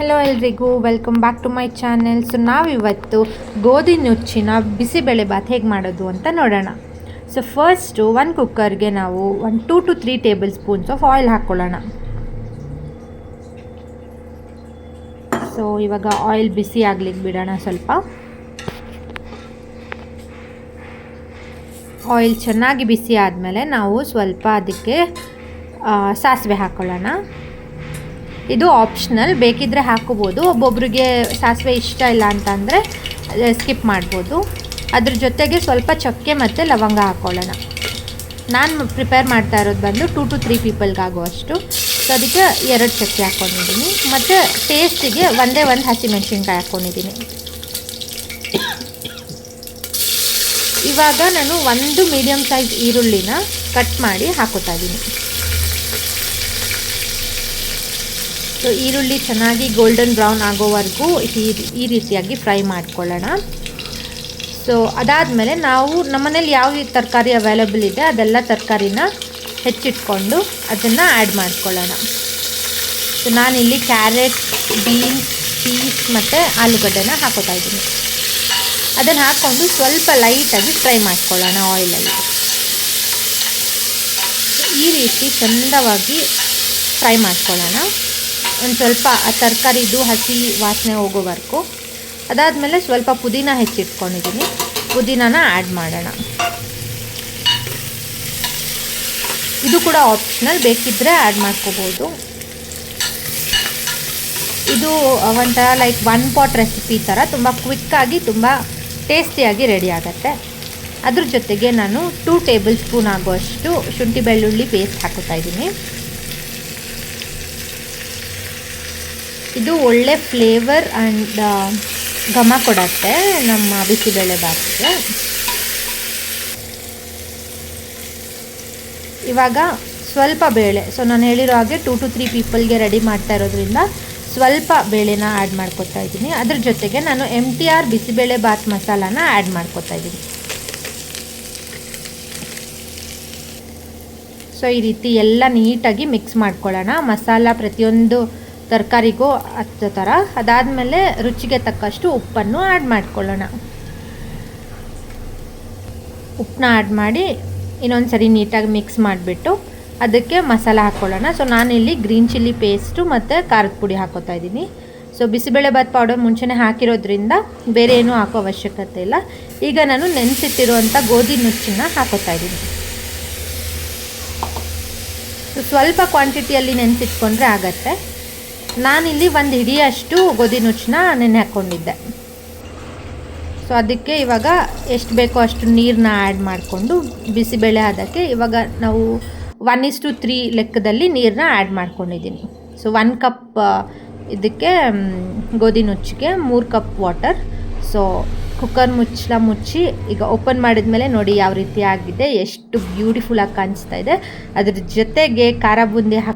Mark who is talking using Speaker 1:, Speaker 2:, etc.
Speaker 1: Hello ಎಲ್ರಿಗೂ welcome back to my channel so ನಾವಿವತ್ತು ಗೋಧಿ ನುಚ್ಚಿನ ಬಿಸಿಬೇಳೆಬಾತ್ ಹೇಗೆ ಮಾಡೋದು ಅಂತ ನೋಡೋಣ. ಸೊ ಫಸ್ಟು ಒನ್ ಕುಕ್ಕರ್ಗೆ ನಾವು ಒಂದು two to three tablespoons of oil ಹಾಕ್ಕೊಳ್ಳೋಣ ಸೊ ಇವಾಗ ಆಯಿಲ್ ಬಿಸಿ ಆಗ್ಲಿಕ್ಕೆ ಬಿಡೋಣ ಸ್ವಲ್ಪ. ಆಯಿಲ್ ಚೆನ್ನಾಗಿ ಬಿಸಿ ಆದಮೇಲೆ ನಾವು ಸ್ವಲ್ಪ ಅದಕ್ಕೆ ಸಾಸಿವೆ ಹಾಕ್ಕೊಳ್ಳೋಣ ಇದು ಆಪ್ಷನಲ್ ಬೇಕಿದ್ದರೆ ಹಾಕೋಬೋದು ಒಬ್ಬೊಬ್ರಿಗೆ ಸಾಸಿವೆ ಇಷ್ಟ ಇಲ್ಲ ಅಂತಂದರೆ ಸ್ಕಿಪ್ ಮಾಡ್ಬೋದು. ಅದ್ರ ಜೊತೆಗೆ ಸ್ವಲ್ಪ ಚಕ್ಕೆ ಮತ್ತು ಲವಂಗ ಹಾಕ್ಕೊಳ್ಳೋಣ ನಾನು ಪ್ರಿಪೇರ್ ಮಾಡ್ತಾ ಇರೋದು ಬಂದು ಟೂ ಟು ತ್ರೀ ಪೀಪಲ್ಗಾಗುವಷ್ಟು ಸೊ ಅದಕ್ಕೆ ಎರಡು ಚಕ್ಕೆ ಹಾಕ್ಕೊಂಡಿದ್ದೀನಿ ಮತ್ತು ಟೇಸ್ಟಿಗೆ ಒಂದೇ ಒಂದು ಹಸಿಮೆಣ್ಸಿನ್ಕಾಯಿ ಹಾಕ್ಕೊಂಡಿದ್ದೀನಿ ಇವಾಗ ನಾನು ಒಂದು ಮೀಡಿಯಮ್ ಸೈಜ್ ಈರುಳ್ಳಿನ ಕಟ್ ಮಾಡಿ ಹಾಕೋತಾ ಇದ್ದೀನಿ. ಸೊ ಈರುಳ್ಳಿ ಚೆನ್ನಾಗಿ ಗೋಲ್ಡನ್ ಬ್ರೌನ್ ಆಗೋವರೆಗೂ ಈ ರೀತಿಯಾಗಿ ಫ್ರೈ ಮಾಡ್ಕೊಳ್ಳೋಣ. ಸೊ ಅದಾದಮೇಲೆ ನಾವು ನಮ್ಮನೇಲಿ ಯಾವ ತರಕಾರಿ ಅವೈಲಬಲ್ ಇದೆ, ಅದೆಲ್ಲ ತರಕಾರಿನ ಹೆಚ್ಚಿಟ್ಕೊಂಡು ಅದನ್ನು ಆ್ಯಡ್ ಮಾಡ್ಕೊಳ್ಳೋಣ. ಸೊ ನಾನಿಲ್ಲಿ ಕ್ಯಾರೆಟ್ ಬೀನ್ಸ್ ಪೀಸ್ ಮತ್ತು ಆಲೂಗಡ್ಡೆನ ಹಾಕೋತಾ ಇದ್ದೀನಿ. ಅದನ್ನು ಹಾಕ್ಕೊಂಡು ಸ್ವಲ್ಪ ಲೈಟಾಗಿ ಫ್ರೈ ಮಾಡ್ಕೊಳ್ಳೋಣ ಆಯಿಲಲ್ಲಿ ಈ ರೀತಿ ಚಂದವಾಗಿ ಫ್ರೈ ಮಾಡ್ಕೊಳ್ಳೋಣ. ಒಂದು ಸ್ವಲ್ಪ ಆ ತರಕಾರಿದು ಹಸಿ ವಾಸನೆ ಹೋಗೋವರೆಗೂ. ಅದಾದಮೇಲೆ ಸ್ವಲ್ಪ ಪುದೀನ ಹೆಚ್ಚಿಟ್ಕೊಂಡಿದ್ದೀನಿ ಪುದೀನಾನ ಆ್ಯಡ್ ಮಾಡೋಣ. ಇದು ಕೂಡ ಆಪ್ಷನಲ್ ಬೇಕಿದ್ದರೆ ಆ್ಯಡ್ ಮಾಡ್ಕೋಬೋದು. ಇದು ಒಂಥರ ಲೈಕ್ ಒನ್ ಪಾಟ್ ರೆಸಿಪಿ ಥರ ತುಂಬ ಕ್ವಿಕ್ಕಾಗಿ ತುಂಬ ಟೇಸ್ಟಿಯಾಗಿ ರೆಡಿ ಆಗುತ್ತೆ. ಅದ್ರ ಜೊತೆಗೆ ನಾನು ಟೂ ಟೇಬಲ್ ಸ್ಪೂನ್ ಆಗುವಷ್ಟು ಶುಂಠಿ ಬೆಳ್ಳುಳ್ಳಿ ಪೇಸ್ಟ್ ಹಾಕೋತಾ ಇದ್ದೀನಿ. ಇದು ಒಳ್ಳೆ ಫ್ಲೇವರ್ ಆ್ಯಂಡ್ ಘಮ ಕೊಡತ್ತೆ ನಮ್ಮ ಬಿಸಿಬೇಳೆ ಬಾತಿಗೆ. ಇವಾಗ ಸ್ವಲ್ಪ ಬೇಳೆ ಸೊ ನಾನು ಹೇಳಿರೋ ಹಾಗೆ ಟೂ ಟು ತ್ರೀ ಪೀಪಲ್ಗೆ ರೆಡಿ ಮಾಡ್ತಾ ಇರೋದ್ರಿಂದ ಸ್ವಲ್ಪ ಬೇಳೆನ ಆ್ಯಡ್ ಮಾಡ್ಕೊತಾ ಇದ್ದೀನಿ. ಅದ್ರ ಜೊತೆಗೆ ನಾನು M T R bisibele bath ಮಸಾಲಾನ add ಮಾಡ್ಕೊತಾ ಇದ್ದೀನಿ. ಸೊ ಈ ರೀತಿ ಎಲ್ಲ ನೀಟಾಗಿ ಮಿಕ್ಸ್ ಮಾಡ್ಕೊಳ್ಳೋಣ. ಮಸಾಲ ಪ್ರತಿಯೊಂದು ತರಕಾರಿಗೂ ಹಚ್ಚೋ ಥರ ಅದಾದಮೇಲೆ ರುಚಿಗೆ ತಕ್ಕಷ್ಟು ಉಪ್ಪನ್ನು ಆ್ಯಡ್ ಮಾಡ್ಕೊಳ್ಳೋಣ. ಉಪ್ಪನ್ನ ಆ್ಯಡ್ ಮಾಡಿ ಇನ್ನೊಂದು ಸರಿ ನೀಟಾಗಿ ಮಿಕ್ಸ್ ಮಾಡಿಬಿಟ್ಟು ಅದಕ್ಕೆ ಮಸಾಲ ಹಾಕ್ಕೊಳ್ಳೋಣ ಸೊ ನಾನಿಲ್ಲಿ ಗ್ರೀನ್ ಚಿಲ್ಲಿ ಪೇಸ್ಟು ಮತ್ತು ಖಾರದ ಪುಡಿ ಹಾಕೋತಾ ಇದ್ದೀನಿ. ಸೊ ಬಿಸಿಬೇಳೆಬಾತ್ ಪೌಡರ್ ಮುಂಚೆನೇ ಹಾಕಿರೋದ್ರಿಂದ ಬೇರೆ ಏನೂ ಹಾಕೋ ಅವಶ್ಯಕತೆ ಇಲ್ಲ. ಈಗ ನಾನು ನೆನೆಸಿಟ್ಟಿರುವಂಥ ಗೋಧಿ ನುಚ್ಚನ್ನ ಹಾಕೋತಾ ಇದ್ದೀನಿ. ಸ್ವಲ್ಪ ಕ್ವಾಂಟಿಟಿಯಲ್ಲಿ ನೆನೆಸಿಟ್ಕೊಂಡ್ರೆ ಆಗತ್ತೆ. ನಾನಿಲ್ಲಿ ಒಂದು ಹಿಡಿಯಷ್ಟು ಗೋಧಿ ನುಚ್ಚನ್ನ ನೆನೆ ಹಾಕ್ಕೊಂಡಿದ್ದೆ ಸೊ ಅದಕ್ಕೆ ಇವಾಗ ಎಷ್ಟು ಬೇಕೋ ಅಷ್ಟು ನೀರನ್ನ ಆ್ಯಡ್ ಮಾಡಿಕೊಂಡು ಬಿಸಿಬೇಳೆ ಅದಕ್ಕೆ ಇವಾಗ ನಾವು ಒನ್ ಇಸ್ ಟು ತ್ರೀ ಲೆಕ್ಕದಲ್ಲಿ ನೀರನ್ನ ಆ್ಯಡ್ ಮಾಡ್ಕೊಂಡಿದ್ದೀನಿ. ಸೊ ಒನ್ ಕಪ್ ಇದಕ್ಕೆ ಗೋಧಿ ನುಚ್ಚಿಗೆ ಮೂರು ಕಪ್ ವಾಟರ್ ಸೊ ಕುಕ್ಕರ್ ಮುಚ್ಚಲ ಮುಚ್ಚಿ ಈಗ ಓಪನ್ ಮಾಡಿದ ಮೇಲೆ ನೋಡಿ ಯಾವ ರೀತಿ ಆಗಿದೆ, ಎಷ್ಟು ಬ್ಯೂಟಿಫುಲ್ಲಾಗಿ ಕಾಣಿಸ್ತಾ ಇದೆ. ಅದ್ರ ಜೊತೆಗೆ ಖಾರ ಬೂಂದಿ ಹಾಕಿ